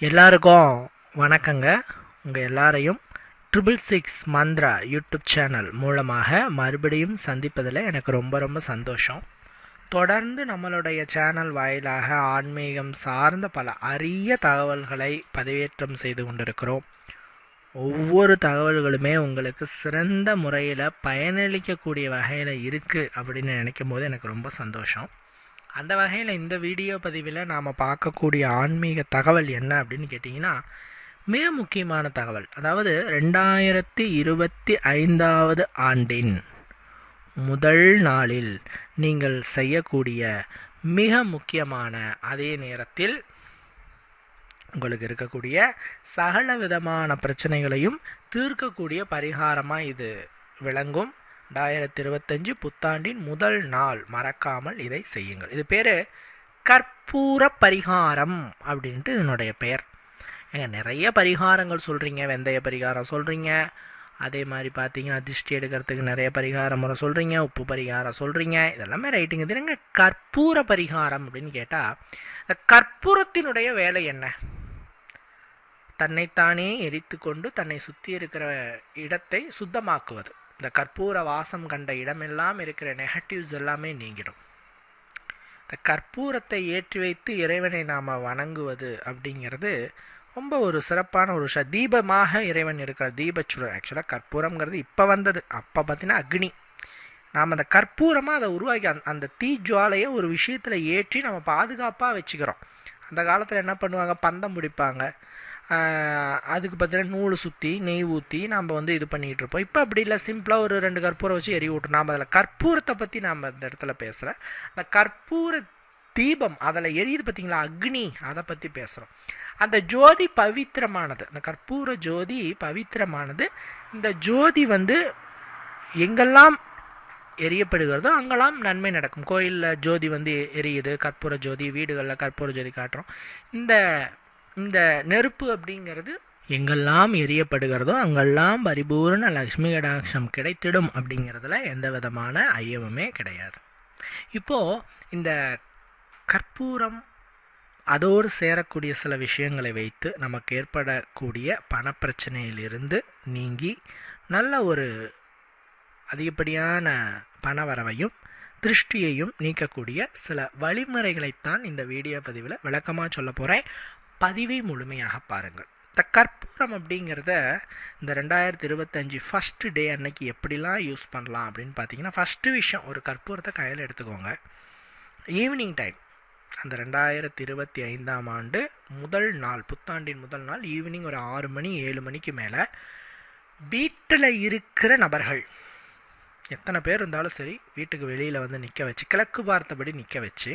எல்லாருக்கும் வணக்கங்க. உங்கள் எல்லாரையும் triple six Mantra YouTube channel மூலமாக மறுபடியும் சந்திப்பதில் எனக்கு ரொம்ப ரொம்ப சந்தோஷம். தொடர்ந்து நம்மளுடைய சேனல் வாயிலாக ஆன்மீகம் சார்ந்த பல அரிய தகவல்களை பதிவேற்றம் செய்து கொண்டிருக்கிறோம். ஒவ்வொரு தகவல்களுமே உங்களுக்கு சிறந்த முறையில் பயனளிக்கக்கூடிய வகையில் இருக்குது அப்படின்னு நினைக்கும் போது எனக்கு ரொம்ப சந்தோஷம். அந்த வகையில் இந்த வீடியோ பதிவில் நாம் பார்க்கக்கூடிய ஆன்மீக தகவல் என்ன அப்படின்னு கேட்டிங்கன்னா மிக முக்கியமான தகவல். அதாவது ரெண்டாயிரத்தி இருபத்தி ஐந்தாவது ஆண்டின் முதல் நாளில் நீங்கள் செய்யக்கூடிய மிக முக்கியமான அதே நேரத்தில் உங்களுக்கு இருக்கக்கூடிய சகல விதமான பிரச்சனைகளையும் தீர்க்கக்கூடிய பரிகாரமாக இது விளங்கும். ரெண்டாயிரத்தி இருபத்தஞ்சு புத்தாண்டின் முதல் நாள். மறக்காமல் இதை செய்யுங்கள். இது பேர் கற்பூர பரிகாரம் அப்படின்ட்டு இதனுடைய பெயர். ஏங்க நிறைய பரிகாரங்கள் சொல்கிறீங்க வெந்தய பரிகாரம் சொல்கிறீங்க அதே மாதிரி பார்த்தீங்கன்னா திருஷ்டி எடுக்கிறதுக்கு நிறைய பரிகாரம் முறை சொல்கிறீங்க உப்பு பரிகாரம் சொல்கிறீங்க இதெல்லாமே ரைட்டுங்க. தெரியுங்க கற்பூர பரிகாரம் அப்படின்னு கேட்டால் இந்த கற்பூரத்தினுடைய வேலை என்ன? தன்னைத்தானே எரித்து கொண்டு தன்னை சுற்றி இருக்கிற இடத்தை சுத்தமாக்குவது. இந்த கற்பூர வாசம் கண்ட இடமெல்லாம் இருக்கிற நெகட்டிவ்ஸ் எல்லாமே நீங்கிடும். இந்த கற்பூரத்தை ஏற்றி வைத்து இறைவனை நாம் வணங்குவது அப்படிங்கிறது ரொம்ப ஒரு சிறப்பான ஒரு விஷயம் தீபமாக இறைவன் இருக்கிற தீபச்சுடர் ஆக்சுவலாக கற்பூரம்ங்கிறது இப்போ வந்தது. அப்போ பார்த்தீங்கன்னா அக்னி. நாம் அந்த கற்பூரமாக அதை உருவாக்கி அந்த அந்த தீ ஜுவாலையை ஒரு விஷயத்தில் ஏற்றி நம்ம பாதுகாப்பாக வச்சுக்கிறோம். அந்த காலத்தில் என்ன பண்ணுவாங்க? பந்தம் முடிப்பாங்க அதுக்கு பார்த்தீங்கன்னா நூல் சுற்றி நெய் ஊற்றி நம்ம வந்து இது பண்ணிகிட்டு இருப்போம். இப்போ அப்படி இல்லை சிம்பிளாக ஒரு ரெண்டு கற்பூரம் வச்சு எரி விட்டுரும் நாம் அதில் கற்பூரத்தை பற்றி நாம் இந்த இடத்துல பேசுகிறேன் அந்த கற்பூர தீபம் அதில் எரியுது பார்த்தீங்களா அக்னி அதை பற்றி பேசுகிறோம் அந்த ஜோதி பவித்திரமானது அந்த கற்பூர ஜோதி பவித்திரமானது இந்த ஜோதி வந்து எங்கெல்லாம் எரியப்படுகிறதோ அங்கெல்லாம் நன்மை நடக்கும். கோயிலில் ஜோதி வந்து எரியுது கற்பூர ஜோதி வீடுகளில் கற்பூர ஜோதி காட்டுறோம். இந்த இந்த நெருப்பு அப்படிங்கிறது எங்கெல்லாம் எரியப்படுகிறதோ அங்கெல்லாம் பரிபூர்ண லக்ஷ்மி கடாட்சம் கிடைத்திடும் அப்படிங்கிறதுல எந்த விதமான ஐயமுமே கிடையாது. இப்போது இந்த கற்பூரம் அதோடு சேரக்கூடிய சில விஷயங்களை வைத்து நமக்கு ஏற்படக்கூடிய பணப்பிரச்சனையிலிருந்து நீங்கி நல்ல ஒரு அதிகப்படியான பணவரவையும் திருஷ்டியையும் நீக்கக்கூடிய சில வழிமுறைகளைத்தான் இந்த வீடியோ பதிவில் விளக்கமாக சொல்ல போகிறேன் பதிவை முழுமையாக பாருங்கள். இந்த கற்பூரம் அப்படிங்கிறத இந்த ரெண்டாயிரத்தி இருபத்தஞ்சி ஃபஸ்ட்டு டே அன்னைக்கு எப்படிலாம் யூஸ் பண்ணலாம் அப்படின்னு பார்த்தீங்கன்னா ஃபஸ்ட்டு விஷயம் ஒரு கற்பூரத்தை கையில் எடுத்துக்கோங்க. ஈவினிங் டைம் அந்த ரெண்டாயிரத்தி இருபத்தி ஐந்தாம் ஆண்டு முதல் நாள் புத்தாண்டின் முதல் நாள் ஈவினிங் ஒரு ஆறு மணி ஏழு மணிக்கு மேலே வீட்டில் இருக்கிற நபர்கள் எத்தனை பேர் இருந்தாலும் சரி வீட்டுக்கு வெளியில் வந்து நிற்க வச்சு கிழக்கு பார்த்தபடி நிற்க வச்சு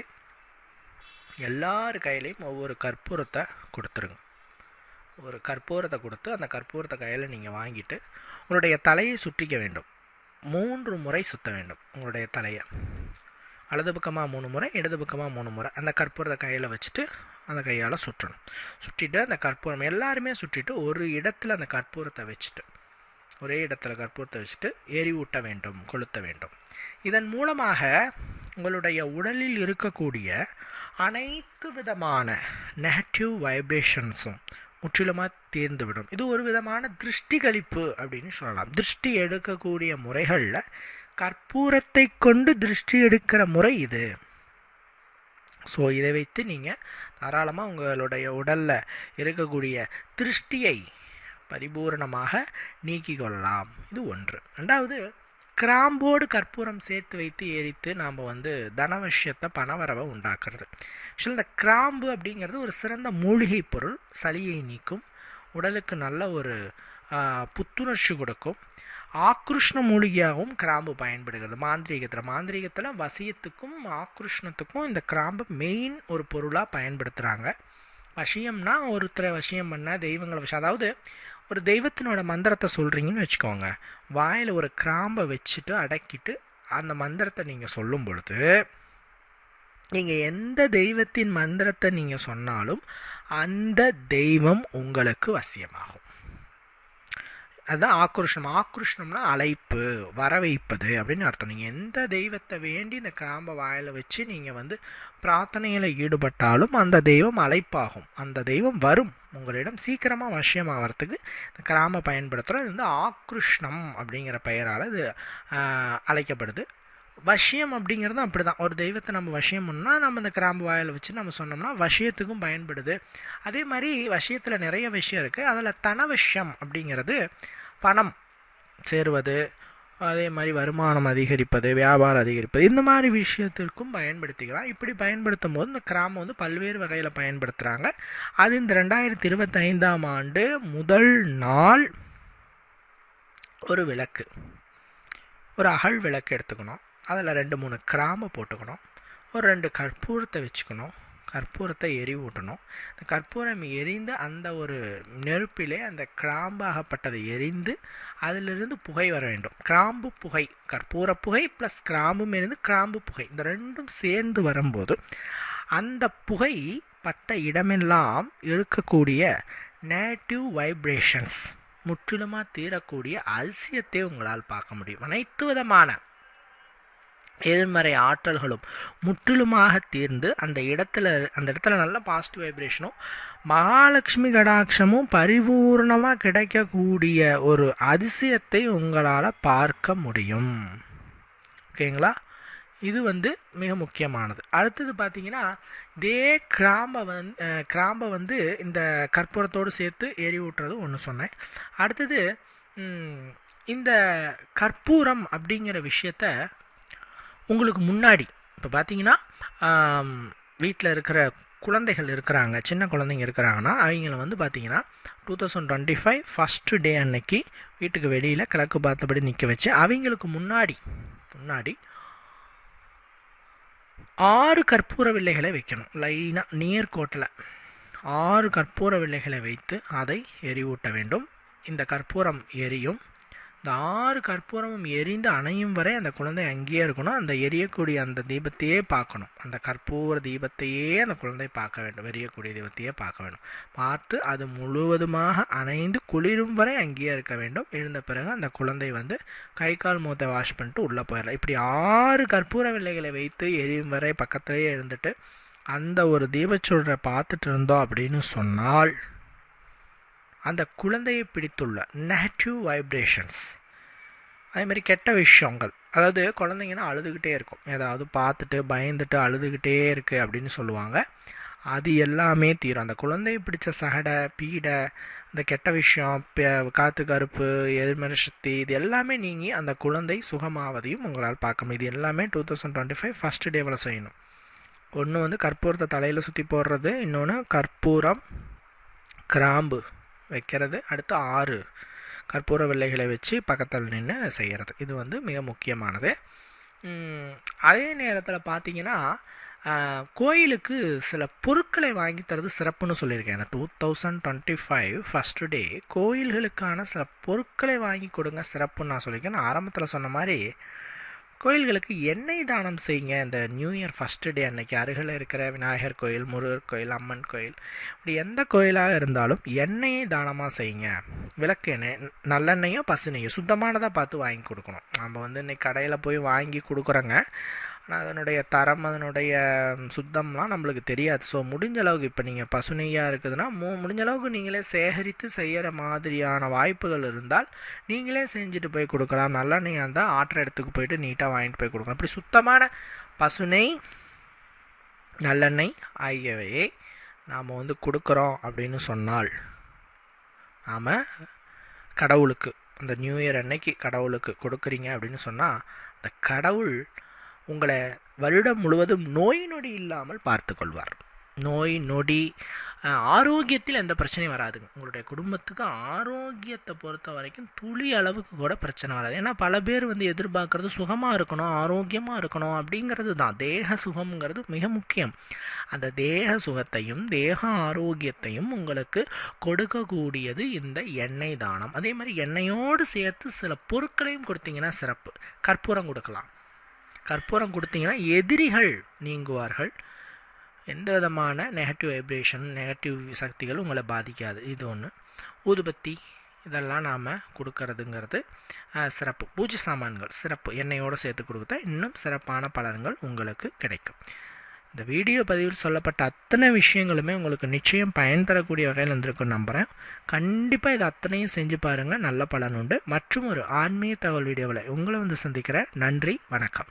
எல்லார் கையிலையும் ஒவ்வொரு கற்பூரத்தை கொடுத்துருங்க. ஒரு கற்பூரத்தை கொடுத்து அந்த கற்பூரத்தை கையில் நீங்கள் வாங்கிட்டு உங்களுடைய தலையை சுற்றிக்க வேண்டும். மூன்று முறை சுற்ற வேண்டும் உங்களுடைய தலையை. வலது பக்கமாக மூணு முறை இடது பக்கமாக மூணு முறை. அந்த கற்பூரத்தை கையில் வச்சுட்டு அந்த கையால் சுற்றணும். சுற்றிட்டு அந்த கற்பூரம் எல்லாருமே சுற்றிட்டு ஒரு இடத்துல அந்த கற்பூரத்தை வச்சுட்டு ஒரே இடத்துல கற்பூரத்தை வச்சுட்டு எரிவூட்ட வேண்டும் கொளுத்த வேண்டும். இதன் மூலமாக உங்களுடைய உடலில் இருக்கக்கூடிய அனைத்து விதமான நெகட்டிவ் வைப்ரேஷன்ஸும் முற்றிலுமாக தேர்ந்துவிடும். இது ஒரு விதமான திருஷ்டி கழிப்பு அப்படின்னு சொல்லலாம். திருஷ்டி எடுக்கக்கூடிய முறைகளில் கற்பூரத்தை கொண்டு திருஷ்டி எடுக்கிற முறை இது. ஸோ இதை வைத்து நீங்கள் தாராளமாக உங்களுடைய உடலில் இருக்கக்கூடிய திருஷ்டியை பரிபூரணமாக நீக்கி கொள்ளலாம். இது ஒன்று. ரெண்டாவது கிராம்போடு கற்பூரம் சேர்த்து வைத்து எரித்து நாம் வந்து தனவசியத்தை பணவரவை உண்டாக்குறது. ஆக்சுவலி இந்த கிராம்பு அப்படிங்கிறது ஒரு சிறந்த மூலிகை பொருள். சளியை நீக்கும் உடலுக்கு நல்ல ஒரு புத்துணர்ச்சி கொடுக்கும். ஆக்ருஷ்ண மூலிகையாகவும் கிராம்பு பயன்படுகிறது. மாந்திரீகத்தில் மாந்திரீகத்தில் வசியத்துக்கும் ஆக்ருஷ்ணத்துக்கும் இந்த கிராம்பு மெயின் ஒரு பொருளாக பயன்படுத்துகிறாங்க வசியம்னா ஒருத்தரை வசியம் பண்ண தெய்வங்களை விஷயம் அதாவது ஒரு தெய்வத்தினோட மந்திரத்தை சொல்கிறீங்கன்னு வச்சுக்கோங்க. வாயில் ஒரு கிராம்பை வச்சுட்டு அடக்கிட்டு அந்த மந்திரத்தை நீங்கள் சொல்லும் பொழுது நீங்கள் எந்த தெய்வத்தின் மந்திரத்தை நீங்கள் சொன்னாலும் அந்த தெய்வம் உங்களுக்கு வசியமாகும். அதுதான் ஆக்ரோஷனம் ஆக்ரோஷனம்னா அழைப்பு வர வைப்பது அப்படின்னு அர்த்தம். நீங்கள் எந்த தெய்வத்தை வேண்டி இந்த கிராம்ப வாயில் வச்சு நீங்கள் வந்து பிரார்த்தனையில் ஈடுபட்டாலும் அந்த தெய்வம் அழைப்பாகும். அந்த தெய்வம் வரும். உங்களிடம் சீக்கிரமாக வசியமாகறதுக்கு இந்த கிராம பயன்படுத்துகிறோம் இது வந்து ஆக்ருஷ்ணம் அப்படிங்கிற பெயரால் இது அழைக்கப்படுது. வசியம் அப்படிங்கிறதும் அப்படி தான் ஒரு தெய்வத்தை நம்ம வசியம் பண்ணால் நம்ம இந்த கிராம்பு வாயில் வச்சு நம்ம சொன்னோம்னா வசியத்துக்கும் பயன்படுது. அதே மாதிரி வசியத்தில் நிறைய விஷயம் இருக்குது அதில் தனவசியம் அப்படிங்கிறது பணம் சேருவது அதே மாதிரி வருமானம் அதிகரிப்பது வியாபாரம் அதிகரிப்பது இந்த மாதிரி விஷயத்திற்கும் பயன்படுத்திக்கலாம். இப்படி பயன்படுத்தும் போது இந்த கிராமம் வந்து பல்வேறு வகையில் பயன்படுத்துகிறாங்க அது இந்த ரெண்டாயிரத்தி இருபத்தைந்தாம் ஆண்டு முதல் நாள் ஒரு விளக்கு. ஒரு அகல் விளக்கு எடுத்துக்கணும். அதில் ரெண்டு மூணு கிராம்பை போட்டுக்கணும். ஒரு ரெண்டு கற்பூரத்தை வச்சுக்கணும். கற்பூரத்தை எரி ஊட்டணும் இந்த கற்பூரம் எரிந்து அந்த ஒரு நெருப்பிலே அந்த கிராம்பாகப்பட்டது எரிந்து அதிலிருந்து புகை வர வேண்டும். கிராம்பு புகை கற்பூர புகை ப்ளஸ் கிராம்பும் இருந்து கிராம்பு புகை. இந்த ரெண்டும் சேர்ந்து வரும்போது அந்த புகை பட்ட இடமெல்லாம் இருக்கக்கூடிய நேட்டிவ் வைப்ரேஷன்ஸ் முற்றிலுமாக தீரக்கூடிய அல்சியத்தை உங்களால் பார்க்க முடியும். அனைத்து விதமான எதிர்மறை ஆற்றல்களும் முற்றிலுமாக தீர்ந்து அந்த இடத்துல அந்த இடத்துல நல்ல பாசிட்டிவ் வைப்ரேஷனும் மகாலட்சுமி கடாட்சமும் பரிபூர்ணமாக கிடைக்கக்கூடிய ஒரு அதிசயத்தை உங்களால் பார்க்க முடியும். ஓகேங்களா? இது வந்து மிக முக்கியமானது. அடுத்தது பார்த்தீங்கன்னா இதே கிராம்பை வந்து கிராம்பை வந்து இந்த கற்பூரத்தோடு சேர்த்து எரி ஊட்டுறது ஒன்று சொன்னேன். அடுத்தது இந்த கற்பூரம் அப்படிங்கிற விஷயத்த உங்களுக்கு முன்னாடி இப்போ பார்த்தீங்கன்னா வீட்டில் இருக்கிற குழந்தைகள் இருக்கிறாங்க சின்ன குழந்தைங்க இருக்கிறாங்கன்னா அவங்கள வந்து பார்த்தீங்கன்னா two thousand twenty five first day அன்னைக்கு வீட்டுக்கு வெளியில் கிழக்கு பார்த்தபடி நிற்க வச்சு அவங்களுக்கு முன்னாடி முன்னாடி ஆறு கற்பூர வில்லைகளை வைக்கணும். லைனாக நேர்கோட்டில் ஆறு கற்பூர வில்லைகளை வைத்து அதை எரிவூட்ட வேண்டும். இந்த கற்பூரம் எரியும். இந்த ஆறு கற்பூரமும் எரிந்து அணையும் வரை அந்த குழந்தை அங்கேயே இருக்கணும். அந்த எரியக்கூடிய அந்த தீபத்தையே பார்க்கணும். அந்த கற்பூர தீபத்தையே அந்த குழந்தை பார்க்க வேண்டும். எரியக்கூடிய தீபத்தையே பார்க்க வேண்டும். பார்த்து அது முழுவதுமாக அணைந்து குளிரும் வரை அங்கேயே இருக்க வேண்டும். எழுந்த பிறகு அந்த குழந்தை வந்து கை கால் மூத்த வாஷ் பண்ணிட்டு உள்ளே போயிடலாம். இப்படி ஆறு கற்பூர வில்லைகளை வைத்து எரியும் வரை பக்கத்திலேயே இருந்துட்டு அந்த ஒரு தீபச்சுடரை பார்த்துட்டு இருந்தோம் அப்படின்னு சொன்னால் அந்த குழந்தையை பிடித்துள்ள நெகட்டிவ் வைப்ரேஷன்ஸ் அதே மாதிரி கெட்ட விஷயங்கள். அதாவது குழந்தைங்கன்னா அழுதுகிட்டே இருக்கும். ஏதாவது பார்த்துட்டு பயந்துட்டு அழுதுகிட்டே இருக்குது அப்படின்னு சொல்லுவாங்க. அது எல்லாமே தீரும். அந்த குழந்தையை பிடிச்ச சகடை பீடை இந்த கெட்ட விஷயம் ப- காத்து கருப்பு எதிர்மறை சக்தி இது எல்லாமே நீங்கி அந்த குழந்தை சுகமாவதையும் உங்களால் பார்க்க முடியும். இது எல்லாமே two thousand twenty five first டேவில் செய்யணும். ஒன்று வந்து கற்பூரத்தை தலையில் சுற்றி போடுறது இன்னொன்று கற்பூரம் கிராம்பு. வைக்கிறது. அடுத்து ஆறு கற்பூர வெள்ளைகளை வச்சு பக்கத்தில் நின்று செய்கிறது. இது வந்து மிக முக்கியமானது. அதே நேரத்தில் பார்த்தீங்கன்னா கோயிலுக்கு சில பொருட்களை வாங்கி தரது சிறப்புன்னு சொல்லியிருக்கேன். Two thousand twenty five first day கோயில்களுக்கான சில பொருட்களை வாங்கி கொடுங்க சிறப்புன்னு நான் சொல்லியிருக்கேன். நான் ஆரம்பத்தில் சொன்ன மாதிரி கோயில்களுக்கு எண்ணெய் தானம் செய்யுங்க. இந்த நியூ இயர் ஃபஸ்ட்டு டே அன்னைக்கு அருகில் இருக்கிற விநாயகர் கோயில் முருகர் கோயில் அம்மன் கோயில் இப்படி எந்த கோயிலாக இருந்தாலும் எண்ணெயை தானமாக செய்யுங்க. விளக்கு எண்ணெய் நல்லெண்ணெயோ பசுநெய்யோ சுத்தமானதாக பார்த்து வாங்கி கொடுக்கணும். நம்ம வந்து இன்னைக்கு கடையில் போய் வாங்கி கொடுக்குறோங்க. ஆனால் அதனுடைய தரம் அதனுடைய சுத்தம்லாம் நம்மளுக்கு தெரியாது. ஸோ முடிஞ்ச அளவுக்கு இப்போ நீங்கள் பசுநெய்யாக இருக்குதுன்னா மு முடிஞ்ச அளவுக்கு நீங்களே சேகரித்து செய்கிற மாதிரியான வாய்ப்புகள் இருந்தால் நீங்களே செஞ்சுட்டு போய் கொடுக்கலாம். நல்லெண்ணெயாக இருந்தால் ஆற்ற இடத்துக்கு போயிட்டு நீட்டாக வாங்கிட்டு போய் கொடுக்கலாம். இப்படி சுத்தமான பசுநெய் நல்லெண்ணெய் ஆகியவையை நாம் வந்து கொடுக்குறோம் அப்படின்னு சொன்னால் நாம் கடவுளுக்கு அந்த நியூ இயர் அன்னைக்கு கடவுளுக்கு கொடுக்குறீங்க அப்படின்னு சொன்னால் அந்த கடவுள் உங்களை வருடம் முழுவதும் நோய் நொடி இல்லாமல் பார்த்து கொள்வார் நோய் நொடி ஆரோக்கியத்தில் எந்த பிரச்சனையும் வராதுங்க. உங்களுடைய குடும்பத்துக்கு ஆரோக்கியத்தை பொறுத்த வரைக்கும் துளி அளவுக்கு கூட பிரச்சனை வராது. ஏன்னா பல பேர் வந்து எதிர்பார்க்கறது சுகமாக இருக்கணும் ஆரோக்கியமாக இருக்கணும் அப்படிங்கிறது தான். தேக சுகம்ங்கிறது மிக முக்கியம். அந்த தேக சுகத்தையும் தேக ஆரோக்கியத்தையும் உங்களுக்கு கொடுக்கக்கூடியது இந்த எண்ணெய் தானம். அதே மாதிரி எண்ணெயோடு சேர்த்து சில பொருட்களையும் கொடுத்தீங்கன்னா சிறப்பு. கற்பூரம் கொடுக்கலாம். கற்பூரம் கொடுத்தீங்கன்னா எதிரிகள் நீங்குவார்கள். எந்த விதமான நெகட்டிவ் வைப்ரேஷன் நெகட்டிவ் சக்திகள் உங்களை பாதிக்காது. இது ஒன்று ஊதுபத்தி இதெல்லாம் நாம் கொடுக்கறதுங்கிறது சிறப்பு. பூஜை சாமான்கள் சிறப்பு. எண்ணெயோடு சேர்த்து கொடுத்தா இன்னும் சிறப்பான பலன்கள் உங்களுக்கு கிடைக்கும். இந்த வீடியோ பதிவில் சொல்லப்பட்ட அத்தனை விஷயங்களுமே உங்களுக்கு நிச்சயம் பயன் தரக்கூடிய வகையில் இருந்திருக்கும் நம்புகிறேன் கண்டிப்பாக இது அத்தனையும் செஞ்சு பாருங்கள் நல்ல பலன் உண்டு. மற்றும் ஒரு ஆன்மீக தகவல் வீடியோவில் உங்களை வந்து சந்திக்கிறேன். நன்றி. வணக்கம்.